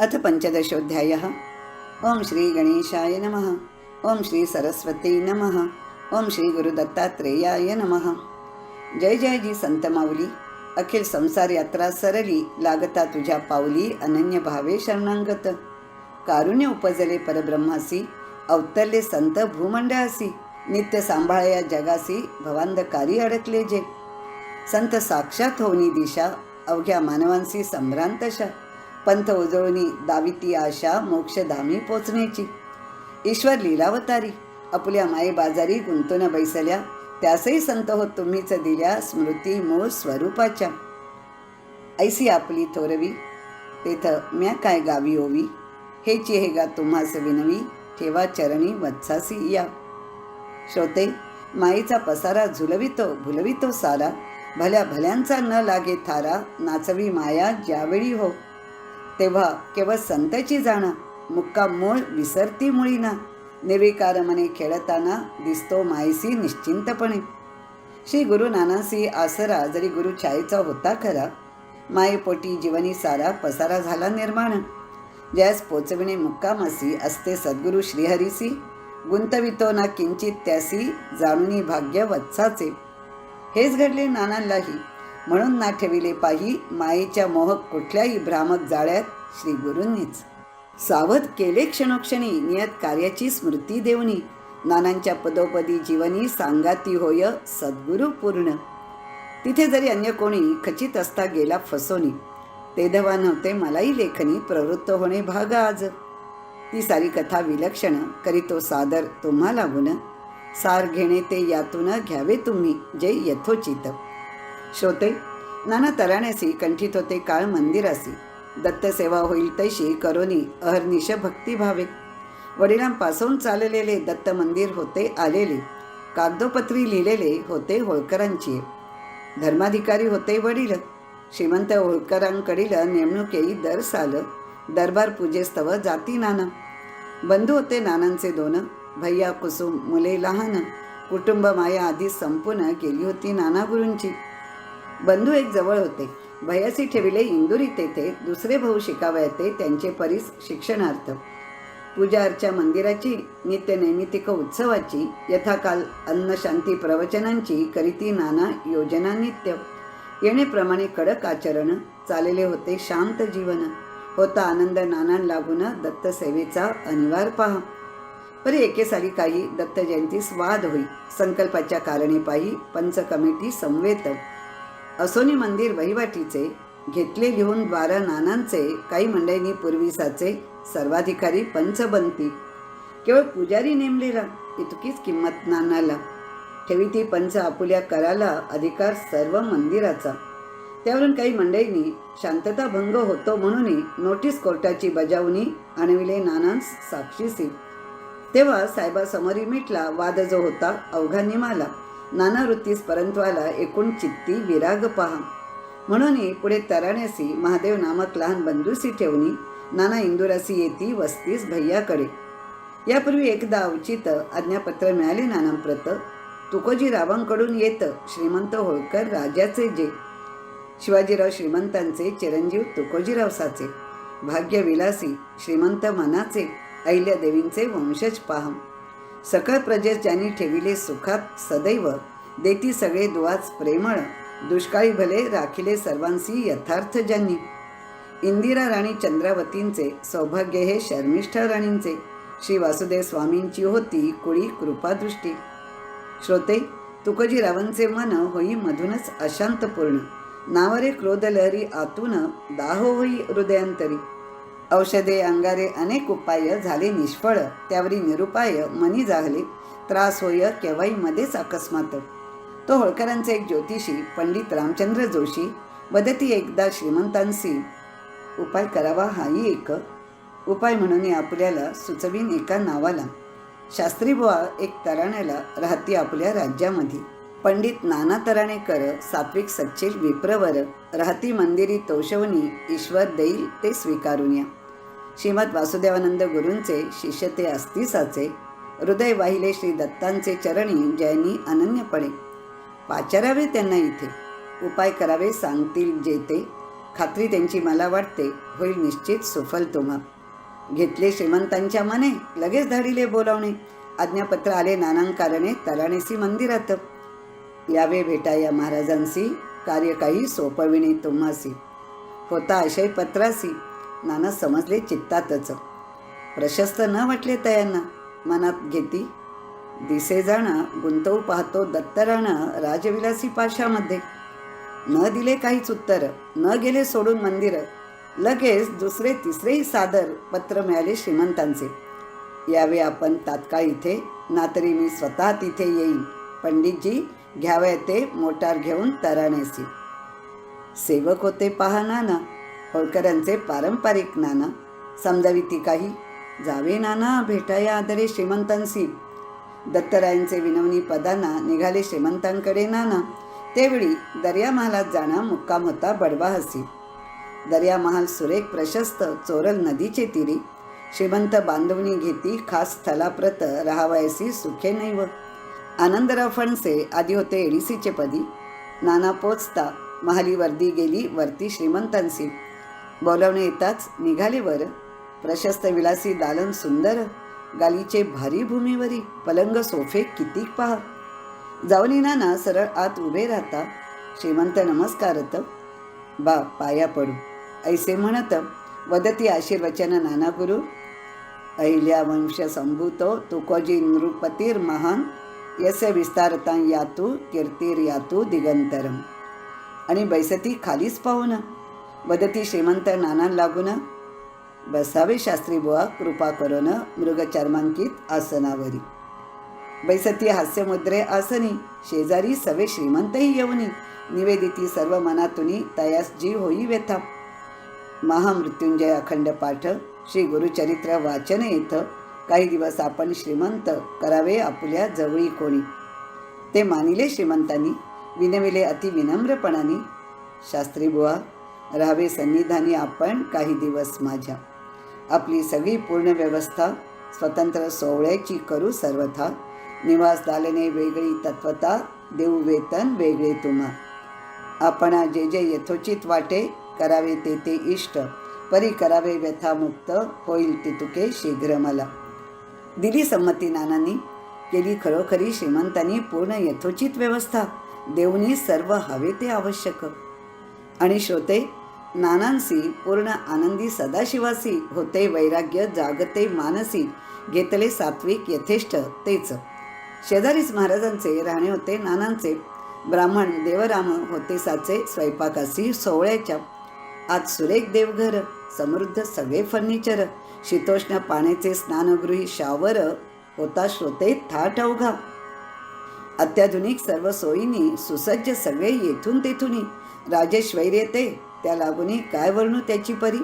अथ पञ्चदशोऽध्यायः। ॐ श्रीगणेशाय नमः। ॐ श्रीसरस्वती नमः। ॐ श्रीगुरुदत्तात्रेयाय नमः। जय जय जी संत माऊली। अखिल संसार यात्रा सरली। लागता तुझ्या पाऊली। अनन्य भावे शरणांगत। कारुण्य उपजले परब्रह्मासी। अवतरले संत भूमंडळासी। नित्य सांभाळया जगासी। भवांधकारी अडकले जे। संत साक्षात होनी दिशा। अवघ्या मानवांसी संभ्रांतशा पंथ उजळणी दाविती आशा मोक्षधामी पोचण्याची. ईश्वर लीलावतारी आपल्या माये बाजारी गुंतून बैसल्या त्यासही संत होत तुम्हीच दिल्या स्मृती मूळ स्वरूपाच्या. ऐसी आपली थोरवी तेथ म्या काय गावी ओवी? हे गा तुम्हास विनवी ठेवा चरणी वत्सासी या. श्रोते माईचा पसारा झुलवितो भुलवितो सारा. भल्या भल्यांचा न लागे थारा नाचवी माया ज्यावेळी हो. तेव्हा केवळ संतची जाणा मुक्का मूळ विसरती मुळीना. निर्विकार मने खेळताना दिसतो मायसी निश्चिंतपणे. श्री गुरु नानासी आसरा जरी गुरु छायेचा होता खरा मायेपोटी जीवनी सारा पसारा झाला निर्माण. ज्यास पोचविणे मुक्कामासी असते सद्गुरु श्रीहरीसी. गुंतवितो ना किंचित त्यासी जाणूनी भाग्य वत्साचे हेच घडले नानांलाही. म्हणून ना ठेविले पाही मायेच्या मोहक कुठल्याही भ्रामक जाळ्यात श्री गुरूंनीच. सावध केले क्षणोक्षणी नियत कार्याची स्मृती देवनी नानांच्या पदोपदी जीवनी सांगाती होय सद्गुरु पूर्ण. तिथे जरी अन्य कोणी खचित असता गेला फसोनी. ते धवा नव्हते मलाही लेखनी प्रवृत्त होणे भाग आज. ती सारी कथा विलक्षण करीतो सादर तुम्हा लागून सार घेणे ते यातून घ्यावे तुम्ही जे यथोचित. श्रोते नाना तराण्यासी कंठित होते काळ मंदिरासी. दत्तसेवा होईल तैशी करोनी अहर्निश भक्ती भावे वडिलांपासून चाललेले दत्त मंदिर होते आलेले. कागदोपत्री लिहिलेले होते होळकरांची. धर्माधिकारी होते वडील. श्रीमंत होळकरांकडील नेमणुकेही दर साल. दरबार पूजेस्तव जाती नाना. बंधू होते नानांचे दोन. भैया कुसुम मुले लहान. कुटुंब माया आधी संपूर्ण केली होती नाना गुरूंची. बंधू एक जवळ होते. भयसी ठेविले इंदुरी तेथे दुसरे भाऊ शिकावयाते त्यांचे परीस शिक्षणार्थ. पूजा अर्चा मंदिराची नित्य नैमितिक उत्सवाची यथाकाल अन्नशांती प्रवचनांची करीती नाना योजना नित्य. येणेप्रमाणे कडक आचरण चालले होते शांत जीवन. होता आनंद नाना लागून दत्तसेवेचा अनिवार अनिवार्य पहा. परी एके साली काही दत्त जयंतीस वाद होई. संकल्पाच्या कारणे पायी पंच कमिटी संवेत. असोनी मंदिर वहिवाटीचे घेतले घेऊन द्वारा नानांचे काही मंडळींनी पूर्वीसाचे सर्वाधिकारी पंच बनती केवळ पुजारी नेमलेला इतकीच किंमत नानाला. ठेवी ती पंच आपुल्या कराला अधिकार सर्व मंदिराचा. त्यावरून काही मंडळींनी शांतता भंग होतो म्हणूनही नोटीस कोर्टाची बजावणी आणविले नानांस साक्षीसी. तेव्हा साहेबासमोरी मिटला वाद जो होता अवघा निमाला. नाना वृत्तीस परंतु एकूण चित्ती विराग पहा. म्हणून पुढे तराण्यासी महादेव नामक लहान बंधूसी ठेवणी नाना इंदुरासी येती वस्तीस भैयाकडे. यापूर्वी एकदा अवचित आज्ञापत्र मिळाले नानांप्रत तुकोजी रावांकडून येत श्रीमंत होळकर राजाचे जे. शिवाजीराव श्रीमंतांचे चिरंजीव तुकोजीराव साचे. भाग्यविलासी श्रीमंत मनाचे अहिल्यादेवींचे वंशज पाहम सकळ प्रजेस ज्यांनी ठेविले सुखात सदैव देती सगळे दुवाच प्रेमळ दुष्काळी भले राखिले सर्वांसी यथार्थ ज्यांनी. इंदिरा राणी चंद्रावतींचे सौभाग्य हे शर्मिष्ठ राणींचे श्री वासुदेव स्वामींची होती कुळी कृपादृष्टी. श्रोते तुकोजीरावांचे मन होई मधूनच अशांतपूर्ण नावरे क्रोधलहरी आतून दाह होई हृदयांतरी. औषधे अंगारे अनेक उपाय झाले निष्फळ. त्यावरी निरुपाय मनी जागले त्रास होय केव्हाही मध्येच अकस्मात. तो होळकरांचे एक ज्योतिषी पंडित रामचंद्र जोशी वदती एकदा श्रीमंतांशी उपाय करावा हाही एक. उपाय म्हणून आपल्याला सुचवीन एका नावाला. शास्त्रीबुवा एक तराण्याला राहती आपल्या राज्यामध्ये. पंडित नाना तराणेकर सात्विक सच्चिल विप्रवर राहती मंदिरी तोषवणी ईश्वर देईल ते स्वीकारून या. श्रीमद वासुदेवानंद गुरूंचे शिष्य ते अस्तिसाचे हृदय वाहिले श्री दत्तांचे चरणी जयनी अनन्यपणे. पाचारावे त्यांना इथे उपाय करावे सांगतील जे ते खात्री त्यांची मला वाटते होईल निश्चित सुफल तुम्हा. घेतले श्रीमंतांच्या मने लगेच धाडीले बोलावणे. आज्ञापत्र आले नानांकारणे तराणेसी मंदिरात. यावे भेटा या महाराजांसी. कार्य काही सोपविणे तुम्हासी. होता आशय पत्रासी. नाना समजले चित्तातच. प्रशस्त न वाटले तयांना. मनात घेती. दिसे जाणं गुंतवू पाहतो दत्तराणं राजविलासी पाशामध्ये. न दिले काहीच उत्तर. न गेले सोडून मंदिर. लगेच दुसरे तिसरेही सादर पत्र मिळाले श्रीमंतांचे. यावे आपण तात्काळ इथे. ना तरी मी स्वतः तिथे येईन. पंडितजी घ्यावे ते मोटार घेऊन तराण्यासी सेवक होते पहा नाना. होळकरांचे पारंपरिक नाना. समजावी ती काही. जावे नाना भेटाया आदरे श्रीमंतांसी दत्तरायांचे विनवणी पदांना निघाले श्रीमंतांकडे नाना. त्यावेळी दर्या महालात जाणं मुक्काम होता बडवा हसी. दर्या महाल सुरेख प्रशस्त चोरल नदीचे तिरी. श्रीमंत बांधवणी घेती खास स्थलाप्रत राहावयासी सुखे नैव. आनंदराव फणसे आधी होते एडीसीचे पदी नाना पोचता महाली वर्दी गेली वरती श्रीमंतांसी. बोलावणे येताच निघाले वर. प्रशस्त विलासी दालन सुंदर गालीचे भारी भूमीवरी पलंग सोफे कितीक पहा. जावली नाना सरळ आत उभे राहता. श्रीमंत नमस्कारत. बा पाया पडू. ऐसे म्हणत वदती आशीर्वचन नाना गुरु अहिल्या वंश संभूतो तुकोजी नृपतीर महान यस्य विस्तारता यातू कीर्तीर यातू दिगंतरम आणि बैसती खालीच पाहून वदती श्रीमंत नाना लागून बसावे शास्त्री बुवा कृपा करून मृगचर्मांकित आसनावरी. बैसती हास्यमुद्रे आसनी शेजारी सवे श्रीमंतही येऊनी निवेदिती सर्व मनातुनी तयास जी होई व्यथा. महामृत्युंजय अखंड पाठ श्री गुरुचरित्र वाचन येतं. काही दिवस आपण श्रीमंत करावे आपुल्या जवळी कोणी. ते मानिले श्रीमंतांनी विनविले अति विनम्रपणाने. शास्त्री बुवा राहावे सन्निधानी आपण काही दिवस माझ्या. आपली सगळी पूर्ण व्यवस्था स्वतंत्र सोहळ्याची करू सर्वथा. निवास दालने वेगळी तत्वता देऊ वेतन वेगळे तुम्हा. आपण जे जे यथोचित वाटे करावे ते ते इष्ट. परी करावे व्यथामुक्त होईल तितुके शीघ्र मला. दिली संमती नानांनी. केली खरोखरी श्रीमंतांनी पूर्ण यथोचित व्यवस्था. देऊनी सर्व हवे ते आवश्यक. आणि श्रोते नानांसी पूर्ण आनंदी सदाशिवासी होते वैराग्य जागते मानसी घेतले सात्विक यथेष्ट तेच. शेजारीच महाराजांचे राहणे होते नानांचे. ब्राह्मण देवराम होते साचे स्वयंपाकासी सोहळ्याच्या. आज सुरेख देवघर समृद्ध सगळे फर्निचर. शीतोष्ण पाण्याचे स्नानगृही शावर होता श्रोते थाट अवघा. अत्याधुनिक सर्व सोयीनी सुसज्ज सगळे येथून तेथूनही राजेश वैर येते त्या लागुनी काय वर्णू त्याची परी?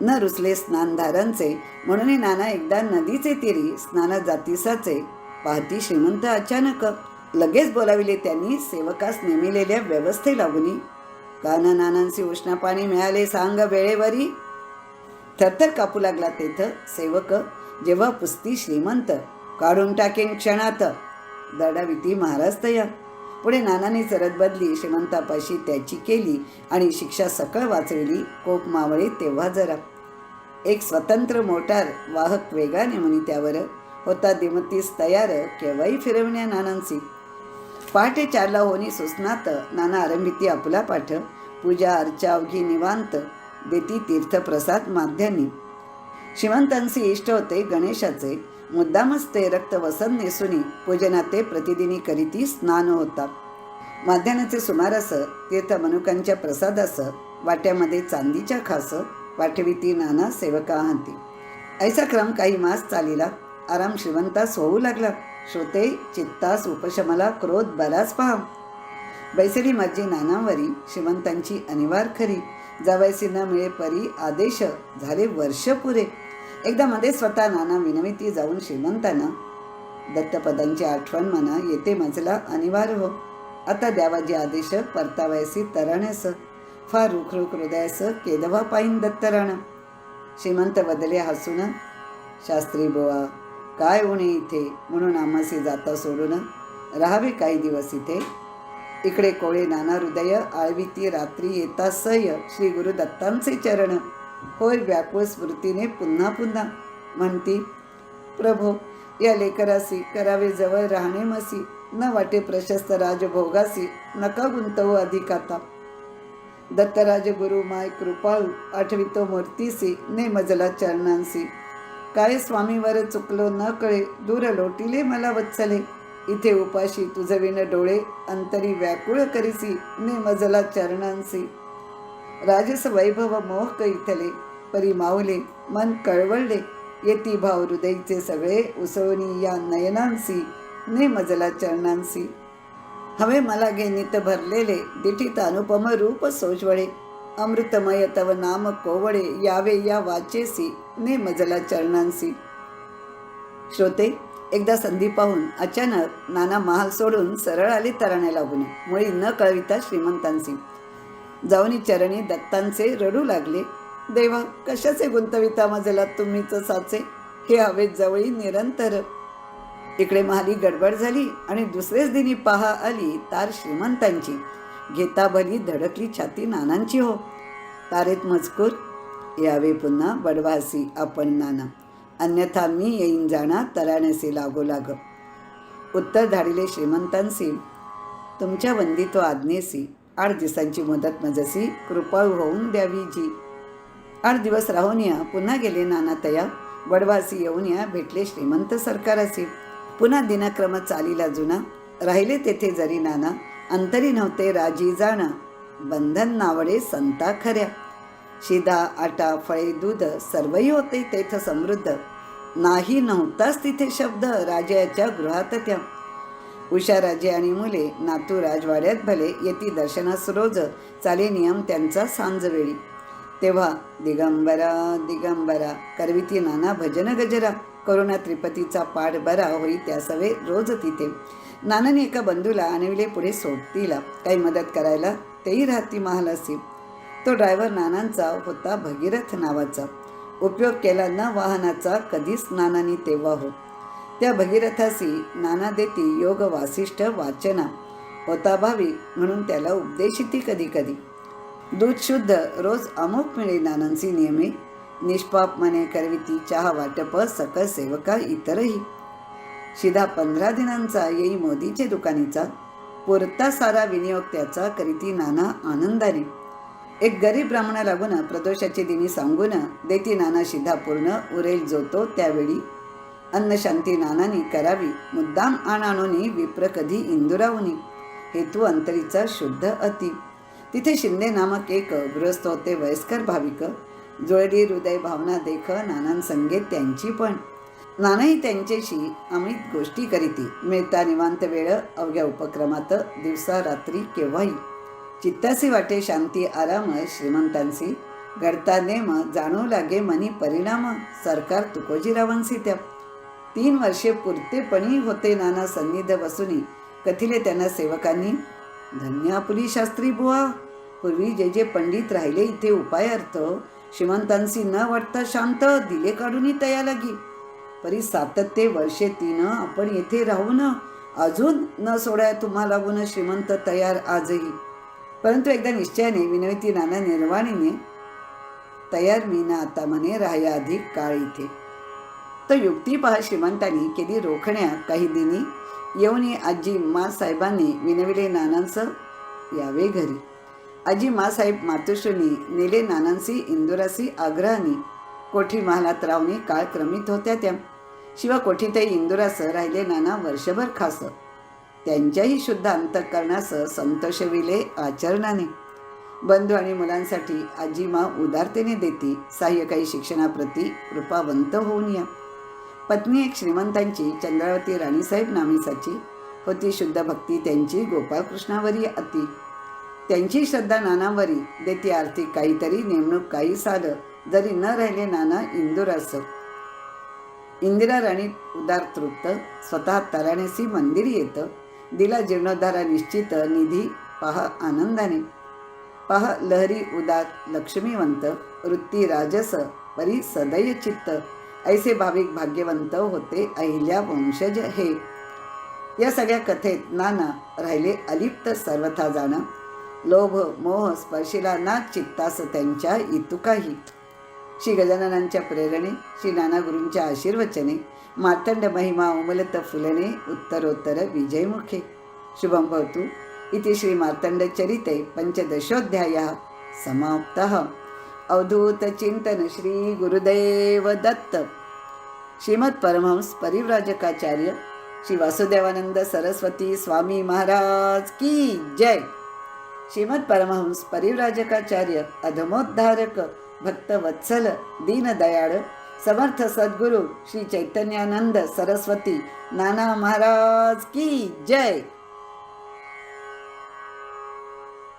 न रुचले स्नानधारांचे म्हणून नाना एकदा नदीचे तिरी स्नाना जातीसाचे पाहती श्रीमंत अचानक. लगेच बोलाविले त्यांनी सेवकास नेमिलेल्या व्यवस्थे लागुनी काना नानांचे उष्ण पाणी मिळाले सांग वेळेवरी? थरथर कापू लागला तेथं सेवक. जेव्हा पुस्ती श्रीमंत काढून टाकेन क्षणात. दडाविती महाराज तया. पुढे नानाने चरत बदली श्रीमंतापाशी त्याची केली आणि शिक्षा सकळ वाचविली. कोप मावळे तेव्हा जरा. एक स्वतंत्र मोटार वाहक वेगाने म्हणी त्यावर. होता दिमतीस तयार केव्हाही फिरवण्या नानांची. पहाटे चारला होणी सुसनात. नाना आरंभिती आपला पाठ. पूजा अर्चा अवघी निवांत. देती तीर्थप्रसाद माध्यानी. श्रीमंतांचे इष्ट होते गणेशाचे. मुद्दामच ते रक्त वसन नेसुनी पूजनाते प्रतिदिनी करीती स्नान होता. माध्यानाचे सुमारास तीर्थ मनुकांच्या प्रसादास वाट्यामध्ये चांदीच्या खास वाटविती नाना सेवका हाती. ऐसा क्रम काही मास चालिला आराम श्रीमंतास होऊ लागला. श्रोते चित्तास उपशमला क्रोध बराच पहा. बैसरी माझी नानावरी श्रीमंतांची अनिवार खरी. जावयसीना न मिळे परी आदेश झाले वर्ष पुरे एकदा मध्ये स्वतः नाना विनविती जाऊन श्रीमंतांना दत्तपदांची आठवण म्हणा येते मजला अनिवार्य हो. आता द्यावाजी आदेश परतावयासी तराण्यास. फार रुखरुख हृदयास केदवा पाईन दत्तराणा. श्रीमंत बदले हसून शास्त्री बोवा काय उणे इथे? म्हणून आम्हासी जाता सोडून राहावे काही दिवस इथे? इकडे कोळे नाना हृदय आळविती रात्री येता सय श्री गुरु दत्तांचे चरण. होय व्याकुळ स्मृतीने पुन्हा पुन्हा म्हणती प्रभो या लेकरासी करावे जवळ राहणे मसी. न वाटे प्रशस्त राजभोगासी नका गुंतवू अधिकाता. दत्तराज गुरु माय कृपाळू आठवितो मूर्तीसी ने मजला चरणांसी. काय स्वामीवर चुकलो न कळे दूर लोटिले मला वत्सले. इथे उपाशी तुझ डोळे अंतरी व्याकुळ करीसी ने मजला चरणांसी. राजस वैभव मोह इथले परी माऊले मन कळवळले येती भाव हृदयचे सगळे उसळणी या नयनांसी ने मजला चरणांसी. हवे मला घे नित भरलेले दिठीत अनुपम रूप सोजवळे अमृतमय तव नाम कोवळे यावे या वाचेसी ने मजला चरणांसी. श्रोते एकदा संधी पाहून अचानक नाना महाल सोडून सरळ आले तराण्या लागून मुळी न कळविता श्रीमंतांची. जाऊनी चरणी दत्तांचे रडू लागले. देवा कशाचे गुंतविता मजला तुम्हीच साचे हे हवेत जवळी निरंतर. इकडे महाली गडबड झाली आणि दुसरेच दिनी पहा आली तार श्रीमंतांची. घेता भली धडकली छाती नानांची हो. तारेत मजकूर? यावे पुन्हा बडवासी आपण नाना. अन्यथा मी येईन जाणा तराण्यासी लागो लाग. उत्तर धाडिले श्रीमंतांसी. तुमच्या वंदित्व आज्ञेसी. आठ दिवसांची मदत मजसी. कृपाळू होऊन द्यावी जी. आठ दिवस राहून या. पुन्हा गेले नाना तया. वडवासी येऊन या. भेटले श्रीमंत सरकारासी. पुन्हा दिनक्रम चालीला जुना. राहिले तेथे जरी नाना. अंतरी नव्हते राजी जाणं. बंधन नावडे संता खऱ्या. शिदा आटा फळे दूध सर्वही होते तेथ समृद्ध. नाही नव्हताच तिथे शब्द राजाच्या गृहात त्या. उषा राजे आणि मुले नातू राजवाड्यात भले येती दर्शनास रोज चाले नियम त्यांचा सांजवेळी. तेव्हा दिगंबरा दिगंबरा करविती नाना भजन गजरा करुणा त्रिपतीचा पाठ बरा होई त्या सवे रोज तिथे. नानाने एका बंधूला आणविले पुढे सोबतीला. काही मदत करायला तेही राहती महालासी. तो ड्रायव्हर नानांचा होता भगीरथ नावाचा. उपयोग केला न वाहनाचा कधीच नानानी तेव्हा हो. त्या भगीरथासी नाना देती योग वासिष्ठ वाचना होता भावी म्हणून त्याला उपदेशिती कधी कधी. दूध शुद्ध रोज अमुक मिळे नानांची नियमे निष्पाप मने करविती चहा वाटप सकल सेवका इतरही. शिधा पंधरा दिनांचा येई मोदीचे दुकानीचा. पुरता सारा विनियोग त्याचा करीती नाना आनंदाने. एक गरीब ब्राह्मणा लागून प्रदोषाची दिनी सांगून देती नाना शिधा पूर्ण उरेल जोतो त्यावेळी. अन्नशांती नानानी करावी मुद्दाम आणानोनी विप्र कधी इंदुरावनी. हेतू अंतरीचा शुद्ध अति. तिथे शिंदे नामक एक गृहस्थ होते वयस्कर भाविक. जुळली हृदय भावना देख नानांसंगे त्यांची पण. नानाही त्यांच्याशी अमित गोष्टी करीती. मिळता निवांत वेळ अवघ्या उपक्रमात दिवसा रात्री केव्हाही. चित्तासी वाटे शांती आराम श्रीमंतांसी. घडता नेम जाणू लागे मनी परिणाम सरकार तुकोजीरावांसी त्या. तीन वर्षे पुरतेपणी होते नाना सन्निध बसुनी कथिले त्यांना सेवकांनी. धन्य शास्त्री बुवा पूर्वी जे जे पंडित राहिले इथे उपाय अर्थ श्रीमंतांशी न वाटता शांत दिले काढूनही तया लागी. परी सातत्य वर्षे तीन आपण येथे राहून अजून न सोडाय तुम्हाला गुण श्रीमंत तयार आजही. परंतु एकदा निश्चयाने विनवती नाना निर्वाणीने तयार मी ना आता म्हणे राहया अधिक काळ इथे. तर युक्ती पहा श्रीमंतांनी केली रोखण्या काही दिनी. येऊन आजी मा साहेबांनी विनविले नानांचं यावे घरी. आजी मासाहेब मातोश्रीनी नेले नानांसी इंदुरासी आग्रहानी. कोठी महालात रावणी काळ क्रमित होत्या त्या. शिवा कोठीतही इंदुरास राहिले नाना वर्षभर खास. त्यांच्याही शुद्ध अंतःकरणास संतोषविले आचरणाने. बंधू आणि मुलांसाठी आजी मा उदारतेने देती सहाय्यकारी शिक्षणाप्रती कृपावंत होऊन या. पत्नी एक श्रीमंतांची चंद्रावती राणीसाहेब नामीसाची होती शुद्ध भक्ती त्यांची गोपाळकृष्णावरी अति. त्यांची श्रद्धा नानावरी देती आर्थिक काहीतरी नेमणूक काही साधं जरी न राहिले नाना इंदुरास इंदिरा राणी उदार तृप्त स्वतः तराणेसी मंदिर येतं दिला जीर्णोद्धारा निश्चित निधी. पाह आनंदाने. पहा लहरी उदार लक्ष्मीवंत वृत्ती राजस परी सदय चित्त. ऐसे भाविक भाग्यवंत होते अहिल्या वंशज हे. या सगळ्या कथेत नाना राहिले अलिप्त सर्वथा जाणं. लोभ मोह स्पर्शिला ना चित्तास त्यांच्या इतुकाही. श्री गजाननांच्या प्रेरणे श्री नाना गुरूंच्या आशीर्वचने मार्तंड महिमा उमलत फुलने उत्तरोत्तर विजयमुखे. शुभं भवतु. इति श्री मार्तंड चरिते पंचदशोध्याय समाप्त. अवधूत चिंतन श्री दत्त. परमहंस परिव्राजकाचार्य श्री वासुदेवानंद सरस्वती स्वामी महाराज की जय. श्रीमद परमहंस परिव्राजकाचार्य अधमोद्धारक. भक्त वत्सल दीनदयाळ समर्थ सद्गुरु श्री चैतन्यानंद सरस्वती. नाना महाराज की जय.